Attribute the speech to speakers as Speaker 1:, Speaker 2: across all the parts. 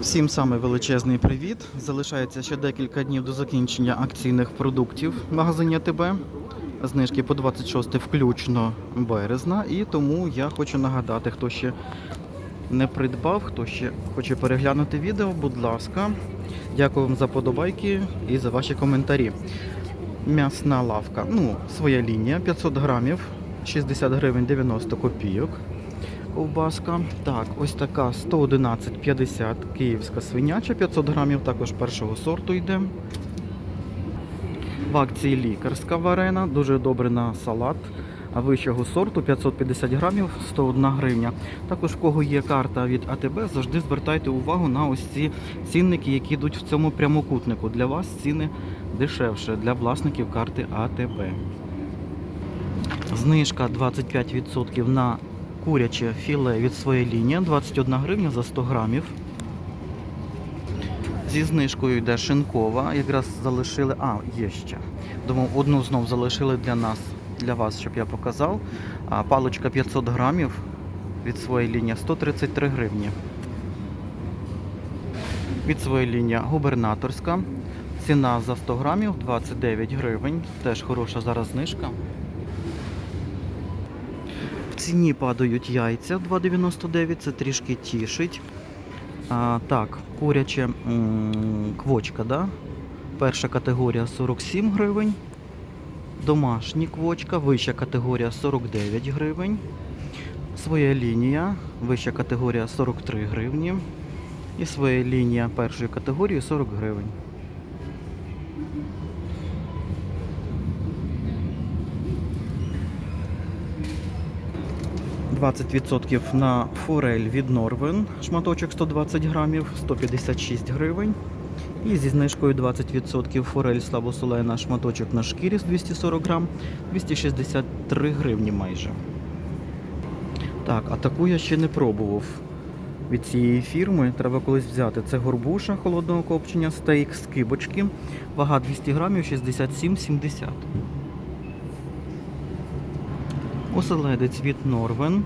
Speaker 1: Всім саме величезний привіт. Залишається ще декілька днів до закінчення акційних продуктів в магазині АТБ. Знижки по 26 включно березна. І тому я хочу нагадати, хто ще не придбав, хто ще хоче переглянути відео, будь ласка. Дякую вам за подобайки і за ваші коментарі. М'ясна лавка, ну, своя лінія, 500 грамів, 60 гривень 90 копійок. Ковбаска. Так, ось така 111,50 київська свиняча, 500 грамів, також першого сорту йде. В акції лікарська варена, дуже добре на салат. Вищого сорту 550 грамів 101 гривня. Також, кого є карта від АТБ, завжди звертайте увагу на ось ці цінники, які йдуть в цьому прямокутнику. Для вас ціни дешевше для власників карти АТБ. Знижка 25% на куряче філе від своєї лінії 21 гривня за 100 грамів. Зі знижкою йде шинкова. Якраз залишили. А, є ще. Думав, одну знов залишили для нас, для вас, щоб я показав. А паличка 500 грамів від своєї лінії 133 гривні. Від своєї лінії губернаторська. Ціна за 100 грамів 29 гривень. Теж хороша зараз знижка. Ціні падають яйця 2,99, це трішки тішить. А, так, куряче м, квочка, да? перша категорія 47 гривень. Домашні квочка, вища категорія 49 гривень. Своя лінія, вища категорія 43 гривні. І своя лінія першої категорії 40 гривень. – 20% на форель від Норвен, шматочок 120 грамів, 156 гривень. І зі знижкою 20% форель слабосолена, шматочок на шкірі з 240 грам, 263 гривні майже. Так, а таку я ще не пробував. Від цієї фірми треба колись взяти. Це горбуша холодного копчення, стейк з кибочки, вага 200 грамів, 67,70. Оселедець від Норвен.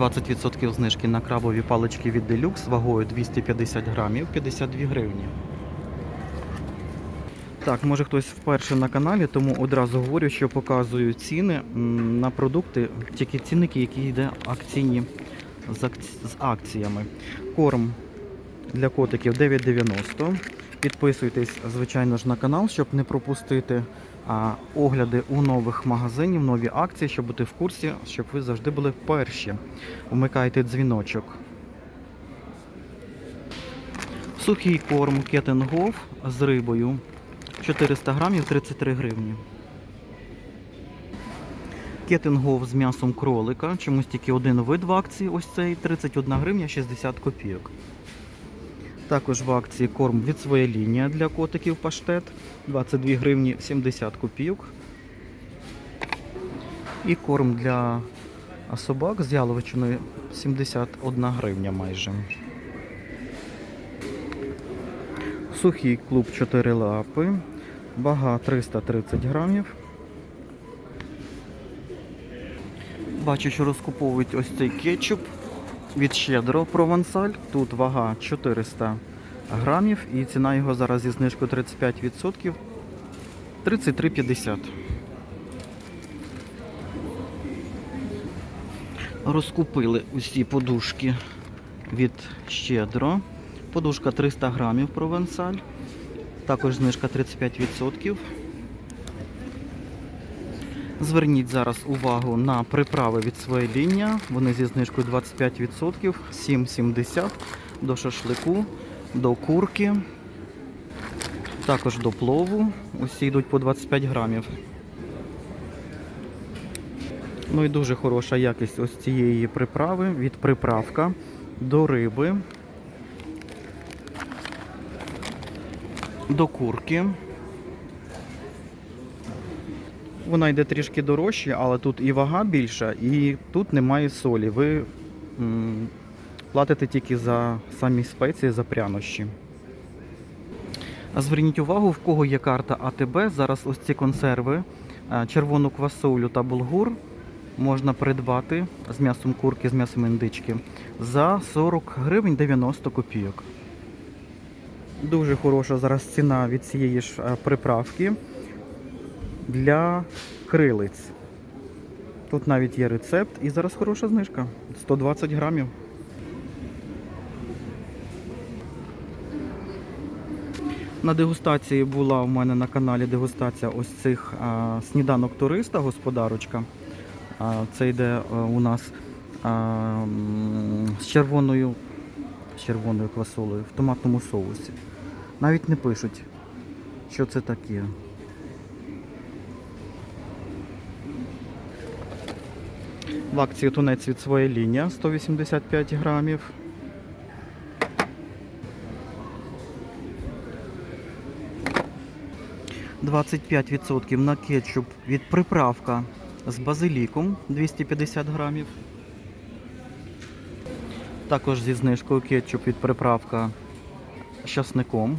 Speaker 1: «20% знижки на крабові палички від Deluxe вагою 250 грамів 52 гривні. Так, може хтось вперше на каналі, тому одразу говорю, що показую ціни на продукти, тільки цінники, які йде акційні з, акці- з акціями. Корм для котиків 9,90. Підписуйтесь, звичайно ж, на канал, щоб не пропустити огляди у нових магазинів, нові акції, щоб бути в курсі, щоб ви завжди були перші. Вмикайте дзвіночок. Сухий корм кетенгов з рибою 400 грамів 33 гривні. Кетингов з м'ясом кролика. Чомусь тільки один вид в акції. Ось цей 31 гривня 60 копійок. Також в акції корм від своєї лінії для котиків паштет 22 гривні 70 копійок. І корм для собак з яловичиною 71 гривня майже. Сухий клуб 4 лапи. Вага 330 грамів. Бачу, що розкуповують ось цей кетчуп від щедро провансаль. Тут вага 400 грамів і ціна його зараз зі знижкою 35% 33,50. Розкупили усі подушки від щедро. Подушка 300 грамів провансаль. Також знижка 35%. Зверніть зараз увагу на приправи від своєї лінії. Вони зі знижкою 25%, 7,70 до шашлику, до курки, також до плову. Усі йдуть по 25 грамів. Ну і дуже хороша якість ось цієї приправи від приправка до риби, до курки. Вона йде трішки дорожче, але тут і вага більша, і тут немає солі. Ви м, платите тільки за самі спеції, за прянощі. Зверніть увагу, в кого є карта АТБ. Зараз ось ці консерви, е, червону квасолю та булгур можна придбати з м'ясом курки, з м'ясом індички за 40 гривень 90 копійок. Дуже хороша зараз ціна від цієї ж е, приправки для крилиць. Тут навіть є рецепт і зараз хороша знижка 120 грамів. На дегустації була у мене на каналі дегустація ось цих а, сніданок туриста, господарочка. А, це йде а, у нас а, з червоною, з червоною квасолею в томатному соусі. Навіть не пишуть, що це таке. В акції тунець від своя лінія 185 грамів. – 25% на кетчуп від приправка з базиліком 250 грамів. Також зі знижкою кетчуп від приправка з часником.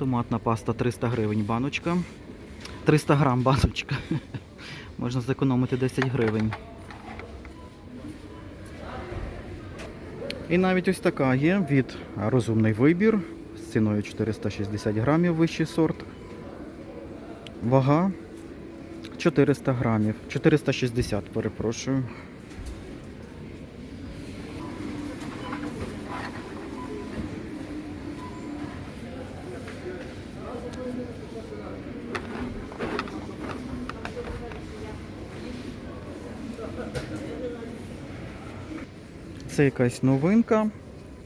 Speaker 1: Томатна паста 300 гривень баночка. 300 грам баночка. Можна зекономити 10 гривень. І навіть ось така є від розумний вибір з ціною 460 грамів вищий сорт. Вага 400 грамів. 460, перепрошую. Це якась новинка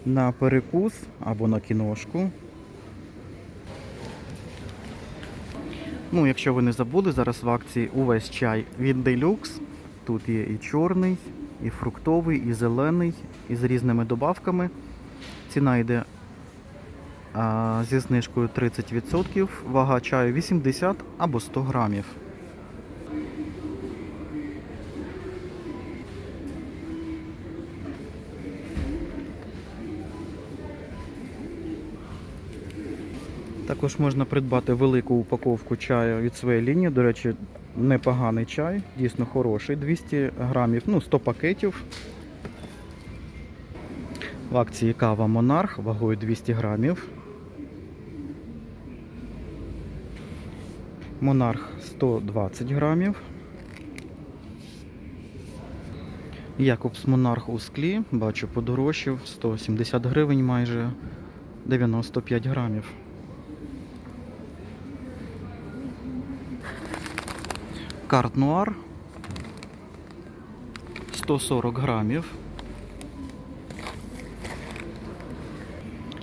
Speaker 1: на перекус або на кіношку. Ну, якщо ви не забули, зараз в акції увесь чай від Deluxe. Тут є і чорний, і фруктовий, і зелений, і з різними добавками. Ціна йде а, зі знижкою 30%, вага чаю 80 або 100 грамів. Також можна придбати велику упаковку чаю від своєї лінії. До речі, непоганий чай, дійсно хороший. 200 грамів, ну 100 пакетів. В акції кава Монарх вагою 200 грамів. Монарх 120 грамів. Якобс Монарх у склі, бачу, подорожчав 170 гривень майже 95 грамів. Карт Нуар 140 грамів.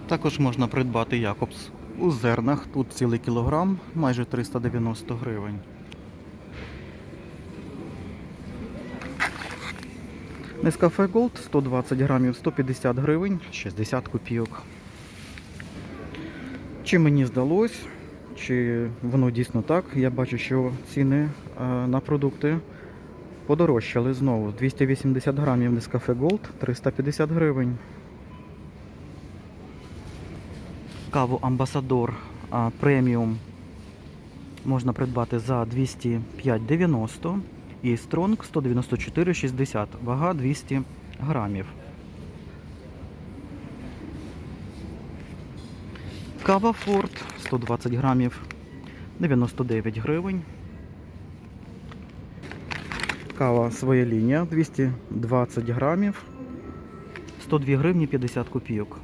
Speaker 1: Також можна придбати Якобс у зернах. Тут цілий кілограм, майже 390 гривень. Нескафе Gold 120 грамів 150 гривень, 60 копійок. Чи мені здалось, чи воно дійсно так? Я бачу, що ціни на продукти подорожчали знову. 280 грамів Нескафе Gold 350 гривень. Каву Амбасадор преміум можна придбати за 205,90 і Стронг 194,60, вага 200 грамів. Кава Форд 120 грамів 99 гривень. Кава своя лінія 220 грамів 102 гривні 50 копійок.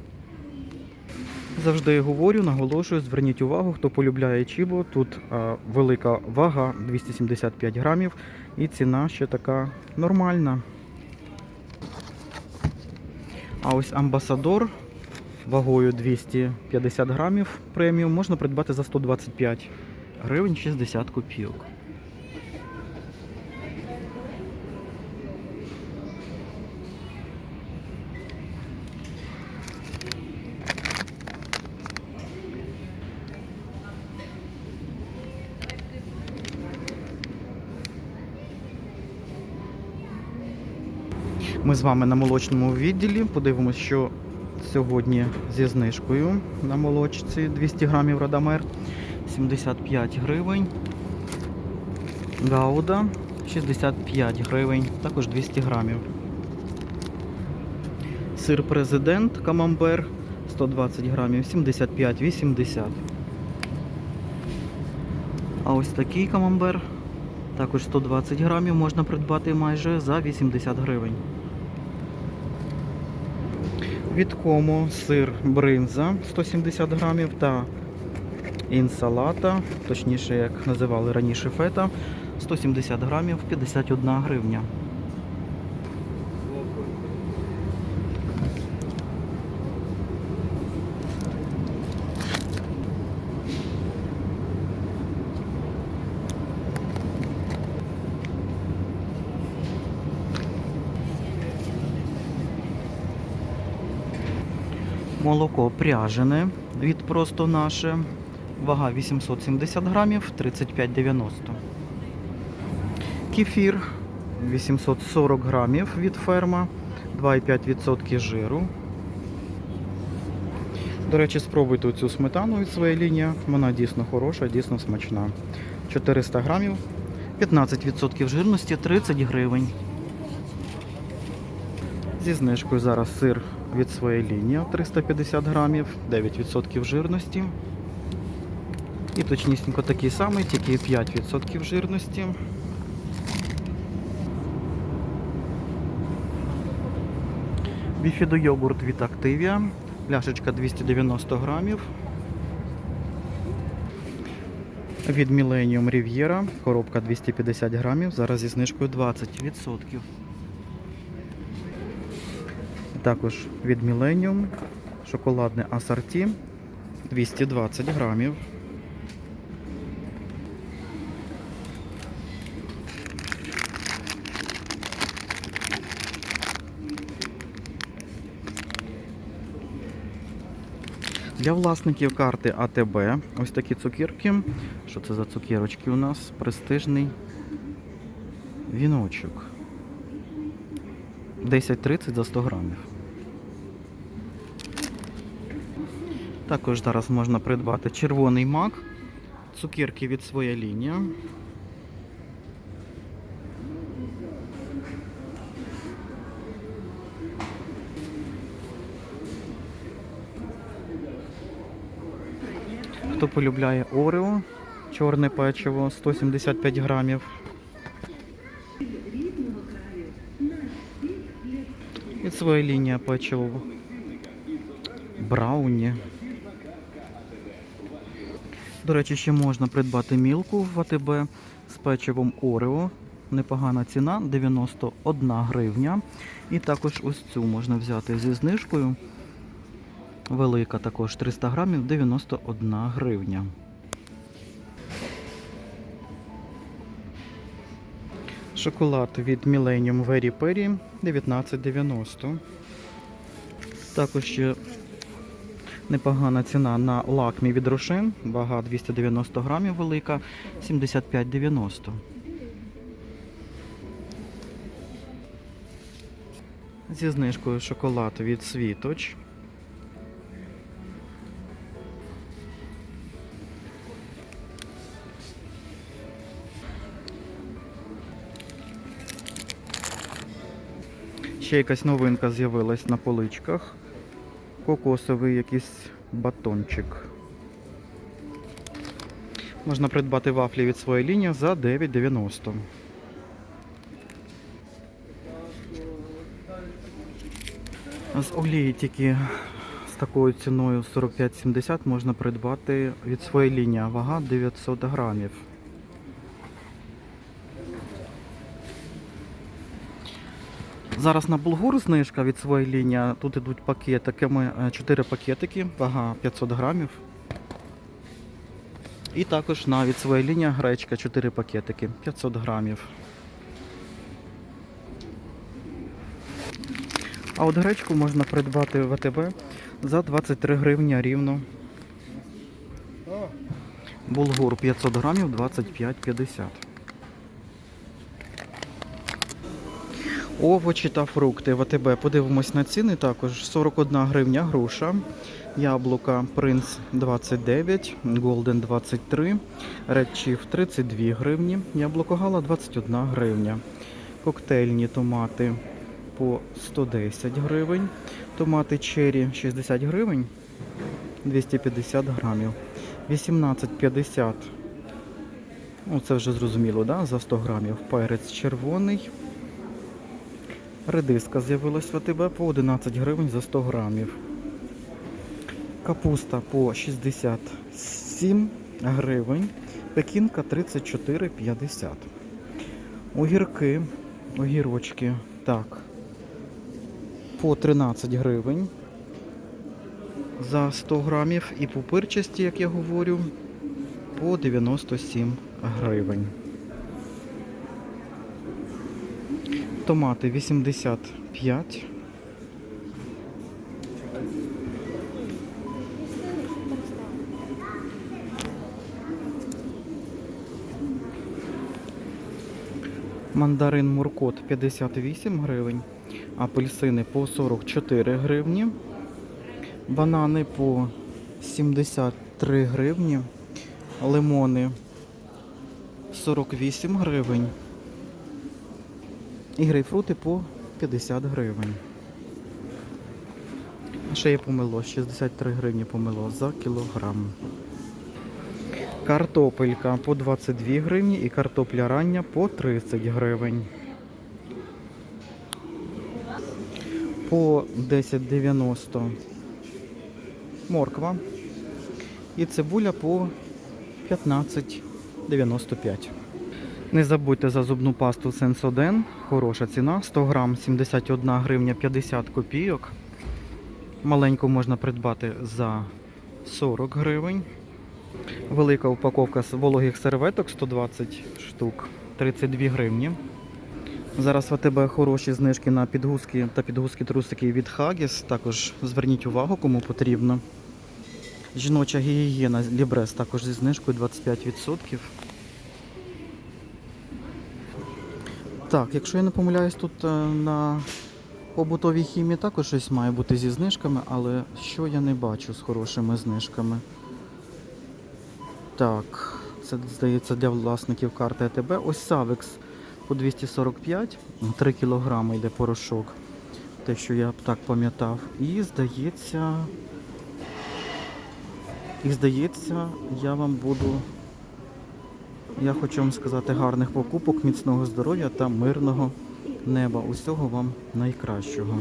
Speaker 1: Завжди говорю, наголошую, зверніть увагу, хто полюбляє чібо. Тут а, велика вага 275 грамів і ціна ще така нормальна. А ось амбасадор вагою 250 грамів преміум можна придбати за 125 гривень 60 копійок. Ми з вами на молочному відділі. Подивимось, що сьогодні зі знижкою на молочці 200 грамів Радамер 75 гривень. Гауда 65 гривень, також 200 грамів. Сир президент Камамбер 120 грамів 75-80. А ось такий камамбер також 120 грамів можна придбати майже за 80 гривень. Від кому сир бринза 170 грамів та інсалата, точніше, як називали раніше фета, 170 грамів 51 гривня. Молоко пряжене від просто наше. Вага 870 грамів 35,90. Кефір 840 грамів від ферма, 2,5% жиру. До речі, спробуйте цю сметану від своєї лінії. Вона дійсно хороша, дійсно смачна. 400 грамів, 15% жирності, 30 гривень. Зі знижкою зараз сир від своєї лінії 350 грамів, 9% жирності. І точнісінько такий самий, тільки 5% жирності. Біфідо-йогурт від Активія. Пляшечка 290 грамів. Від Millennium Riviera. Коробка 250 грамів. Зараз зі знижкою 20%. Також від Millennium шоколадне асорті 220 грамів. Для власників карти АТБ ось такі цукерки. Що це за цукерочки у нас? Престижний віночок. 10.30 за 100 грамів. Також зараз можна придбати червоний мак, цукерки від своя лінія. Хто полюбляє Орео, чорне печиво 175 грамів. Від своєї лінії печиво Брауні. До речі, ще можна придбати мілку в АТБ з печивом Орео. Непогана ціна 91 гривня. І також ось цю можна взяти зі знижкою. Велика також 300 грамів 91 гривня. Шоколад від Millennium Very Perry 19,90. Також ще непогана ціна на лакмі від Рошен. Вага 290 грамів велика, 75,90. Зі знижкою шоколад від Світоч. Ще якась новинка з'явилась на поличках. Кокосовий якийсь батончик. Можна придбати вафлі від своєї лінії за 9,90. З олії тільки з такою ціною 45,70 можна придбати від своєї лінії. Вага 900 грамів. Зараз на булгур знижка від своєї лінії. Тут ідуть пакетиками, 4 пакетики, вага 500 грамів. І також на від своєї лінії гречка 4 пакетики, 500 грамів. А от гречку можна придбати в АТБ за 23 гривні рівно. Булгур 500 грамів 25,50. Овочі та фрукти в АТБ. Подивимось на ціни. Також 41 гривня груша. Яблука Принц 29, Голден 23, Red Chief 32 гривні, яблуко Гала 21 гривня. Коктейльні томати по 110 гривень. Томати черрі 60 гривень 250 грамів. 18,50. Ну, це вже зрозуміло, да? за 100 грамів. Перець червоний. Редиска з'явилась в АТБ по 11 гривень за 100 грамів. Капуста по 67 гривень. Пекінка 34,50. Огірки, огірочки, так, по 13 гривень за 100 грамів. І пупирчасті, як я говорю, по 97 гривень. Томати 85. Мандарин Муркот 58 гривень, апельсини по 44 гривні, банани по 73 гривні, лимони 48 гривень і грейпфрути по 50 гривень. Ще є помило, 63 гривні помило за кілограм. Картопелька по 22 гривні і картопля рання по 30 гривень. По 10,90 морква. І цибуля по 15,95. Не забудьте за зубну пасту Сенсоден. Хороша ціна. 100 грам 71 гривня 50 копійок. Маленьку можна придбати за 40 гривень. Велика упаковка з вологих серветок 120 штук 32 гривні. Зараз в АТБ хороші знижки на підгузки та підгузки трусики від Hagis. Також зверніть увагу, кому потрібно. Жіноча гігієна Лібрес також зі знижкою 25%. Так, якщо я не помиляюсь, тут е, на побутовій хімії також щось має бути зі знижками, але що я не бачу з хорошими знижками. Так, це здається для власників карти АТБ. Ось Савекс по 245, 3 кілограми йде порошок. Те, що я б так пам'ятав. І здається. І здається, я вам буду. Я хочу вам сказати гарних покупок, міцного здоров'я та мирного неба. Усього вам найкращого.